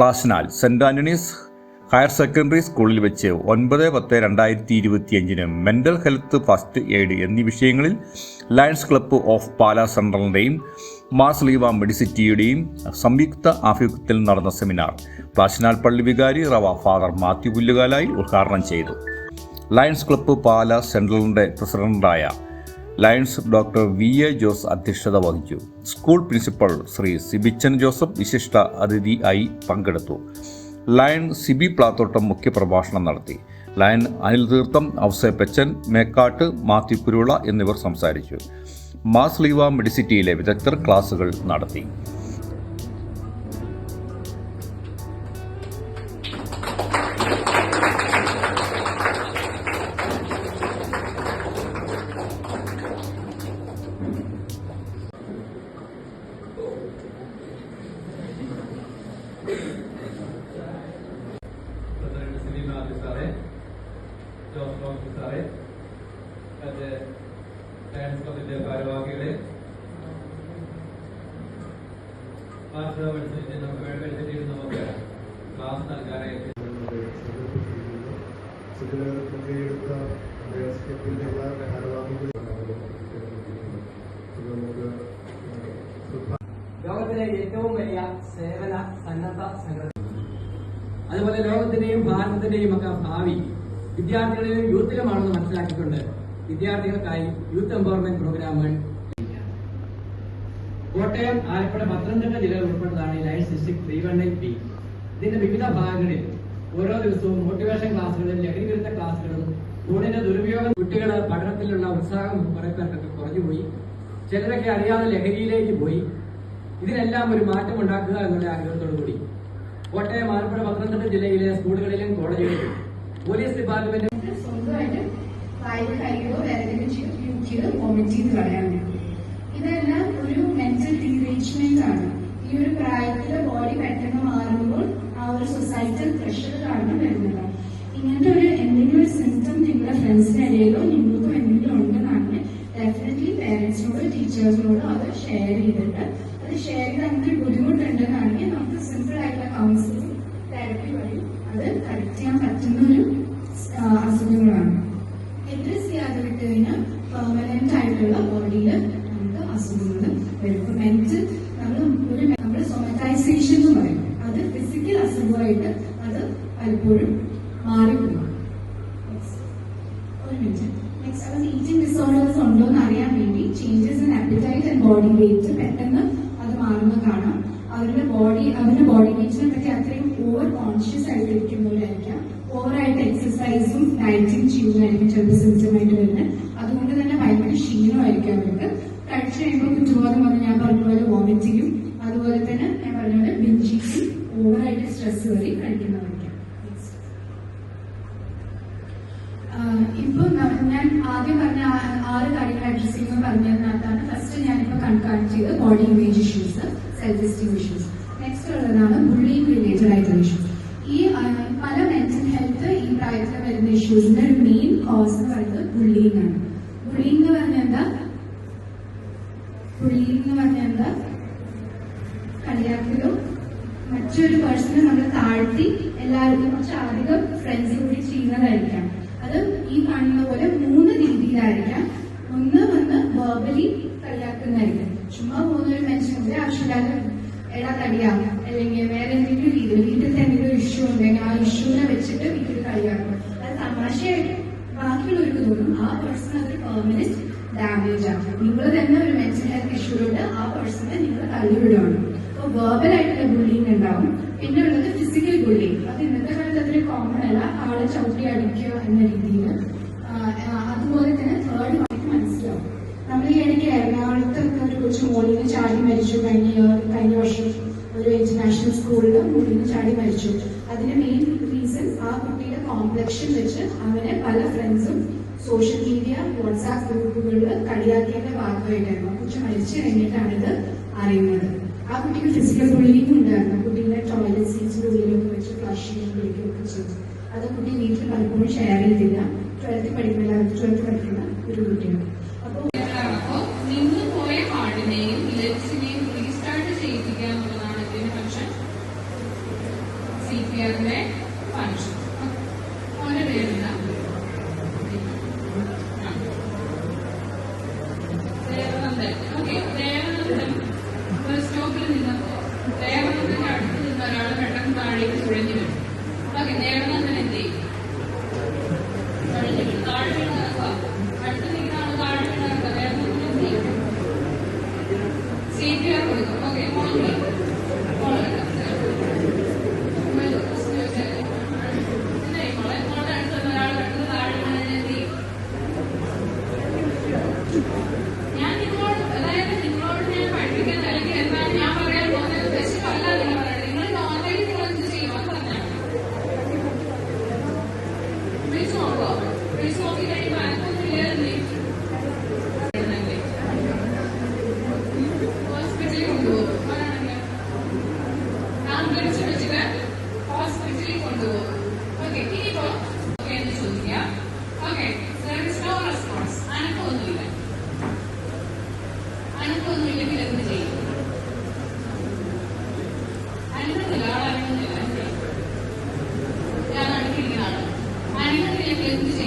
Plasnal saint Antony's higher secondary സ്കൂളിൽ വെച്ച് ഒൻപത് പത്ത് രണ്ടായിരത്തി ഇരുപത്തിയഞ്ചിന് മെന്റൽ ഹെൽത്ത് ഫസ്റ്റ് എയ്ഡ് എന്നീ വിഷയങ്ങളിൽ ലയൺസ് ക്ലബ്ബ് ഓഫ് പാലാ സെൻട്രലിന്റെയും മാസ് ലീവ മെഡിസിറ്റിയുടെയും സംയുക്ത ആഭിമുഖ്യത്തിൽ നടന്ന സെമിനാർ പ്ലാസ്നാൽ പള്ളി വികാരി റവ ഫാദർ മാത്യു പുല്ലുകാലായി ഉദ്ഘാടനം ചെയ്തു. ലയൺസ് ക്ലബ്ബ് പാല സെൻട്രലിന്റെ പ്രസിഡന്റായ lions doctor V A Jose അധ്യക്ഷത വഹിച്ചു. സ്കൂൾ പ്രിൻസിപ്പൽ ശ്രീ സിബിച്ചൻ ജോസഫ് വിശിഷ്ട അതിഥി ആയി പങ്കെടുത്തു. ലയൺ സിബി പ്ലാത്തോട്ടം മുഖ്യപ്രഭാഷണം നടത്തി. ലയൺ അനിൽ തീർത്ഥം ഔസേപ്പച്ചൻ മേക്കാട്ട് മാത്യു കുരുള എന്നിവർ സംസാരിച്ചു. മാസ്ലീവ മെഡിസിറ്റിയിലെ വിദഗ്ധർ ക്ലാസുകൾ നടത്തി. ജോസ് ടോമസ് സാറേ മറ്റ് ലയൺസ് ക്ലബിന്റെ ഭാരവാഹികളെ മെഡിസിറ്റി നമുക്ക് മെഡിസിറ്റിയിൽ നമുക്ക് ക്ലാസ് നൽകാനായിട്ട് പങ്കെടുത്ത സ്റ്റെപ്പിന്റെ എല്ലാ ഭാരവാഹികളും ലോകത്തിലെ ഏറ്റവും വലിയ സേവന സന്നദ്ധ സംഘടന. അതുപോലെ ലോകത്തിന്റെയും ഭാരതത്തിന്റെയും ഒക്കെ ഭാവി വിദ്യാർത്ഥികളിലും യൂത്തിലുമാണെന്ന് മനസ്സിലാക്കിക്കൊണ്ട് വിദ്യാർത്ഥികൾക്കായി യൂത്ത് എംപവർമെന്റ് പ്രോഗ്രാമുകൾ കോട്ടയം ആലപ്പുഴ പത്തനംതിട്ട ജില്ലകൾ ഉൾപ്പെടുന്നതാണ് ഈ life district three one eight B ഇതിന്റെ വിവിധ ഭാഗങ്ങളിൽ ഓരോ ദിവസവും മോട്ടിവേഷൻ ക്ലാസ്സുകളും ലഹരി വിരുദ്ധ ക്ലാസ്സുകളും ഫോണിന്റെ ദുരുപയോഗം കുട്ടികൾ പഠനത്തിലുള്ള ഉത്സാഹം കുറെ പേർക്കൊക്കെ കുറഞ്ഞുപോയി. ചിലരൊക്കെ അറിയാതെ ലഹരിയിലേക്ക് പോയി. ഇതിനെല്ലാം ഒരു മാറ്റം ഉണ്ടാക്കുക എന്നുള്ള ആഗ്രഹത്തോടു കൂടി കോട്ടയം ആലപ്പുഴ പത്തനംതിട്ട ജില്ലയിലെ സ്കൂളുകളിലും കോളേജുകളിലും പോലീസ് ഡിപ്പാർട്ട്മെന്റ് ഇതെല്ലാം ഒരു മെന്റൽ ഡീറേജ്മെന്റ് ആണ്. ഈ ഒരു പ്രായത്തിലെ ബോഡി പെട്ടെന്ന് മാറുമ്പോൾ ആ ഒരു സൊസൈറ്റൽ പ്രഷർ കാരണം വരുന്നതാണ് ഇങ്ങനത്തെ ഒരു എന്തെങ്കിലും ഒരു സിംറ്റം നിങ്ങളുടെ ഫ്രണ്ട്സിന്റെ ഇടയിലോ നിങ്ങൾക്കും എന്തെങ്കിലും ഉണ്ടെന്നാണെങ്കിൽ ഡെഫിനറ്റ്ലി പേരൻസിനോടോ ടീച്ചേഴ്സിനോടോ അത് ഷെയർ ചെയ്തിട്ട് അത് ഷെയർ ചെയ്ത് അങ്ങനെ ബുദ്ധിമുട്ടുണ്ടെന്നാണെങ്കിൽ നമുക്ക് സിമ്പിൾ ആയിട്ടുള്ള കൗൺസിലിംഗ് തെറപ്പി വഴി അത് കറക്റ്റ് ചെയ്യാൻ പറ്റുന്ന ഒരു ആ, അസുഖങ്ങളാണ് അഡ്രസ് ചെയ്യാതെ വിട്ട് കഴിഞ്ഞാൽ പെർമനന്റ് ആയിട്ടുള്ള ബോഡിയിൽ നമുക്ക് അസുഖങ്ങൾ വരും മെന്റൽ നമ്മൾ ഒരു നമ്മൾ സൊമറ്റൈസേഷൻ എന്ന് പറയും അത് ഫിസിക്കൽ അസുഖമായിട്ട് അത് പലപ്പോഴും മാറിപ്പോകും. ഒരു മിനിറ്റ് നെക്സ്റ്റ് ഈറ്റിംഗ് ഡിസോർഡേഴ്സ് ഉണ്ടോ എന്ന് അറിയാൻ വേണ്ടി changes in appetite and body weight പെട്ടെന്ന് അത് മാറുന്ന കാണാം. അവരുടെ ബോഡി അവരുടെ ബോഡി വെയിറ്റിനെ പറ്റി അത്രയും ഓവർ കോൺഷ്യസ് ആയിട്ടിരിക്കുന്നവരായിരിക്കാം ഓവറായിട്ട് എക്സസൈസും ഡയറ്റിംഗ് ചെയ്യുന്നതായിരിക്കും ചിലപ്പോൾ സിംറ്റം ആയിട്ട് വരുന്നത്. അതുകൊണ്ട് തന്നെ ഭയങ്കര ക്ഷീണമായിരിക്കും അവർക്ക്. കഴിച്ചു കഴിയുമ്പോൾ കുറ്റബോധം വന്ന് ഞാൻ പറഞ്ഞ പോലെ അതുപോലെ തന്നെ ഞാൻ പറഞ്ഞ പോലെ ബിഞ്ചിങ്ങും ഓവറായിട്ട് സ്ട്രെസ് വരെ. ആഹ് ഇപ്പൊ ഞാൻ ആദ്യം പറഞ്ഞ ആറ് കാര്യങ്ങൾ അഡ്രസ് ചെയ്യുമ്പോൾ പറഞ്ഞതിനകത്താണ് ഫസ്റ്റ് ഞാനിപ്പോ കൺകാർഡ് ചെയ്ത് body image issues self esteem issues next ഉള്ളതാണ് ബുള്ളിങ് റിലേറ്റഡ് ആയിട്ടുള്ള ഇഷ്യൂസ് ഈ പല മെന്റൽ ഹെൽത്ത് ഈ പ്രായത്തിൽ വരുന്ന ഇഷ്യൂസിന്റെ ഒരു മെയിൻ കോസ് എന്ന് പറയുന്നത് ബുള്ളിങ് ആണ് ബുള്ളിങ് എന്ന് പറഞ്ഞാൽ എന്താ കളിയാക്കലോ മറ്റൊരു പേഴ്സണെ നമ്മൾ താഴ്ത്തി എല്ലാവർക്കും കുറച്ചധികം ഫ്രണ്ട്സ് കൂടി ചെയ്യുന്നതായിരിക്കാം. അത് ഈ കാണുന്ന പോലെ മൂന്ന് രീതിയിലായിരിക്കാം. ഒന്ന് വന്ന് വേർബലി കളിയാക്കുന്നതായിരിക്കും. ചുമ്മാ പോകുന്നൊരു മെൻഷൻ കൂടെ ആവശ്യമില്ലാതെ എടാ തടിയാ. അല്ലെങ്കിൽ വേറെ എന്തെങ്കിലും രീതിയിൽ വീട്ടിൽ എന്തെങ്കിലും ഇഷ്യൂ ഉണ്ടെങ്കിൽ ആ ഇഷ്യൂനെ വെച്ചിട്ട് വീട്ടിൽ കളിയാക്കും. അത് തമാശയായിട്ട് ബാക്കിയുള്ളവർക്ക് തോന്നും ആ പേഴ്സൺ അതൊരു പെർമനന്റ് ഡാമേജ് ആണ് നിങ്ങൾ തന്നെ ഒരു മെൻഷൻ ഹെൽത്ത് ഇഷ്യൂലോട്ട് ആ പേഴ്സണെ നിങ്ങൾ തള്ളിവിടുകയാണ് അപ്പോൾ വേർബൽ ആയിട്ടുള്ള ബുള്ളിങ് ഉണ്ടാവും. പിന്നെ ഉള്ളത് ഫിസിക്കൽ ബുള്ളിങ് അത് ഇന്നത്തെ കാലത്ത് അത്ര കോമൺ അല്ല. ആളെ ചവിട്ടി അടിക്കുക എന്ന രീതിയിൽ അതുപോലെ തന്നെ തേർഡ് നമുക്ക് മനസ്സിലാവും. നമ്മൾ ഈ ഇടയ്ക്ക് എറണാകുളത്തൊക്കെ ഒരു കൊച്ചു മോളിന് ചാടി മരിച്ചു. കഴിഞ്ഞ കഴിഞ്ഞ വർഷം ഒരു ഇന്റർനാഷണൽ സ്കൂളിൽ മോളിന് ചാടി മരിച്ചു. അതിന്റെ മെയിൻ റീസൺ ആ കുട്ടിയുടെ കോംപ്ലക്ഷൻ വെച്ച് അവനെ പല ഫ്രണ്ട്സും സോഷ്യൽ മീഡിയ വാട്സാപ്പ് ഗ്രൂപ്പുകളിൽ കളിയാക്കിയതിന്റെ ഭാഗമായിട്ടായിരുന്നു. കുറച്ച് മരിച്ചു കഴിഞ്ഞിട്ടാണ് ഇത് അറിയുന്നത്. ആ കുട്ടിക്ക് ഫിസിക്കൽ ബുള്ളിങ് ഉണ്ടായിരുന്നു. കുട്ടികളെ ടോയ്ലറ്റ് സീറ്റ്സിന് ഉള്ളിലൊക്കെ വെച്ച് ഫ്ലഷ് ചെയ്യാൻ വിളിക്കുകയൊക്കെ ചെയ്തു. അത് കുട്ടി വീട്ടിൽ പലപ്പോഴും ഷെയർ ചെയ്തില്ല. ട്വൽത്ത് പഠിക്കുന്ന ട്വൽത്ത് പഠിക്കുന്ന ഒരു കുട്ടിയാണ് അപ്പോൾ അപ്പോൾ നിന്ന് പോയ പാടിനെയും ലിപ്സിനെയും റീസ്റ്റാർട്ട് ചെയ്യിപ്പിക്കുക എന്നുള്ളതാണ് ഇതിന് ഫംഗ്ഷൻ സി പി ആറിന്റെ ഫംഗ്ഷൻ ഓരോ താഴേക്ക് സുഴിഞ്ഞു വരും ഓക്കെ നേടുന്നത് എന്ത് ചെയ്യും? കഴിഞ്ഞു വരും താഴെ വീണ് നടക്കുക അടുത്ത് നിൽക്കുന്ന ആൾ താഴെ വീണ് നടക്കുക നേടുന്നത് സീറ്റ് കൊടുക്കും. Okay Thank you.